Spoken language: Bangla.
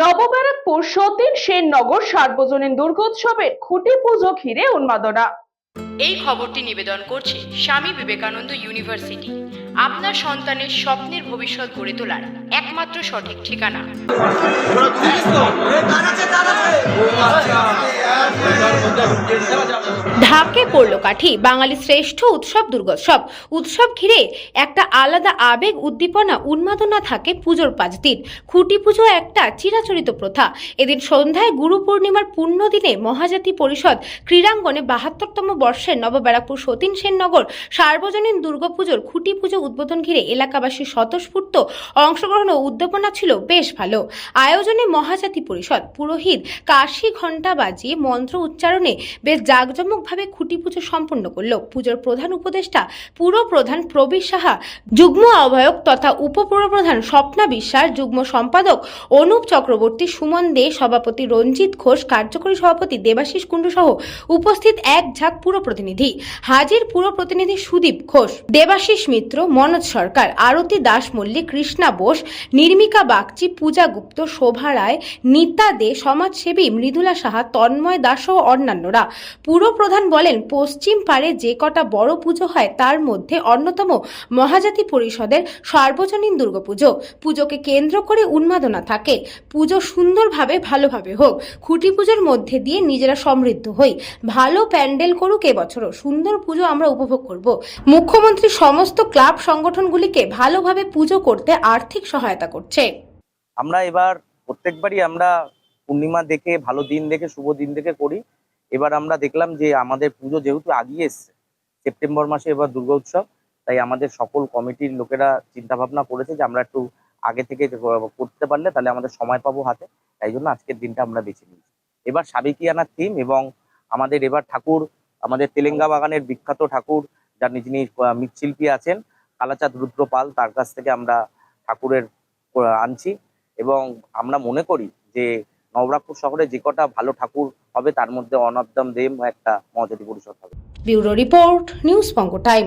নবব্যারাকপুর সতীন সেননগর সার্বজনীন দুর্গোৎসবের খুঁটি পুজো ঘিরে উন্মাদনা। এই খবরটি নিবেদন করছে স্বামী বিবেকানন্দ ইউনিভার্সিটি। আপনার সন্তানের স্বপ্নের ভবিষ্যৎ গড়ে তোলার একমাত্র সঠিক ঠিকানা। ঢাকে পড়ল কাঠি, বাঙালি শ্রেষ্ঠ উৎসব, দুর্গোৎসব। উৎসব ঘিরে একটা আলাদা আবেগ, উদ্দীপনা, উন্মাদনা থাকে পুজোর পাঁচ দিন। খুঁটি পুজো একটা চিরাচরিত প্রথা। এদিন সন্ধ্যায় গুরু পূর্ণিমার পূর্ণ দিনে মহাজাতি পরিষদ ক্রীড়াঙ্গনে বাহাত্তরতম বর্ষের নবব্যারাকপুর সতীন সেননগর সার্বজনীন দুর্গাপুজোর খুঁটি পুজো উদ্বোধন ঘিরে এলাকাবাসীর স্বতঃস্ফূর্ত অংশগ্রহণ ও উদ্যাপনা ছিল বেশ ভালো। আয়োজনে মহাজাতি পরিষদ, পুরোহিত, কাশি ঘণ্টা বাজিয়ে মন্ত্র উচ্চারণে বেশ জাঁকজমকভাবে খুঁটি পুজো সম্পন্ন করল। পুজোর প্রধান উপদেষ্টা, পুরো প্রধান প্রবীর সাহা, যুগ্ম আহ্বায়ক তথা উপপুরপ্রধান স্বপ্না বিশ্বাস, যুগ্ম সম্পাদক অনুপ চক্রবর্তী, সুমন দে, সভাপতি রঞ্জিত ঘোষ, কার্যকরী সভাপতি দেবাশিস কুণ্ডু সহ উপস্থিত এক ঝাঁক পুরো প্রতিনিধি। হাজির পুরো প্রতিনিধি সুদীপ ঘোষ, দেবাশিস মিত্র, মনোজ সরকার, আরতি দাস মল্লিক, কৃষ্ণা বোস, নির্মিকা বাগচি, পূজা গুপ্ত, শোভা রায়, নিতা দে, সমাজসেবী মৃদুলা সাহা, তন্ময় দাস ও অন্যান্যরা। পুরো প্রধান বলেন, পশ্চিম পাড়ে যে কটা বড় পুজো হয় তার মধ্যে অন্যতম মহাজাতি পরিষদের সার্বজনীন দুর্গাপুজো। পুজোকে কেন্দ্র করে উন্মাদনা থাকে। পুজো সুন্দরভাবে, ভালোভাবে হোক। খুঁটি পুজোর মধ্যে দিয়ে নিজেরা সমৃদ্ধ হই। ভালো প্যান্ডেল করুক এবছরও। সুন্দর পুজো আমরা উপভোগ করব। মুখ্যমন্ত্রী সমস্ত ক্লাব সংগঠনগুলিকে ভালোভাবে পুজো করতে আর্থিক সহায়তা করছে। আমরা এবার প্রত্যেকবারই আমরা পূর্ণিমা দেখে, ভালো দিন দেখে, শুভ দিন দেখে করি। এবার আমরা দেখলাম যে আমাদের পুজো যেহেতু আগিয়ে এসছে সেপ্টেম্বর মাসে এবার দুর্গা উৎসব তাই আমাদের সকল কমিটির লোকেরা চিন্তা ভাবনা করেছে যে আমরা একটু আগে থেকে করতে পারলে তাহলে আমাদের সময় পাবো হাতে তাই জন্য আজকের দিনটা আমরা বেছে নিয়েছি। এবার সাবেকিয়ানার থিম এবং আমাদের এবার ঠাকুর আমাদের তেলেঙ্গা বাগানের বিখ্যাত ঠাকুর যার আহ, মৃৎশিল্পী আছেন কালাচাঁদ রুদ্র পাল তার কাছ থেকে আমরা ঠাকুরের আনছি এবং আমরা মনে করি যে নবরাগপুর শহরে যে কটা ভালো ঠাকুর হবে তার মধ্যে অন অফ দ্যাম দেম একটা মহাজাতি পরিষদ হবে। Bureau report, news time.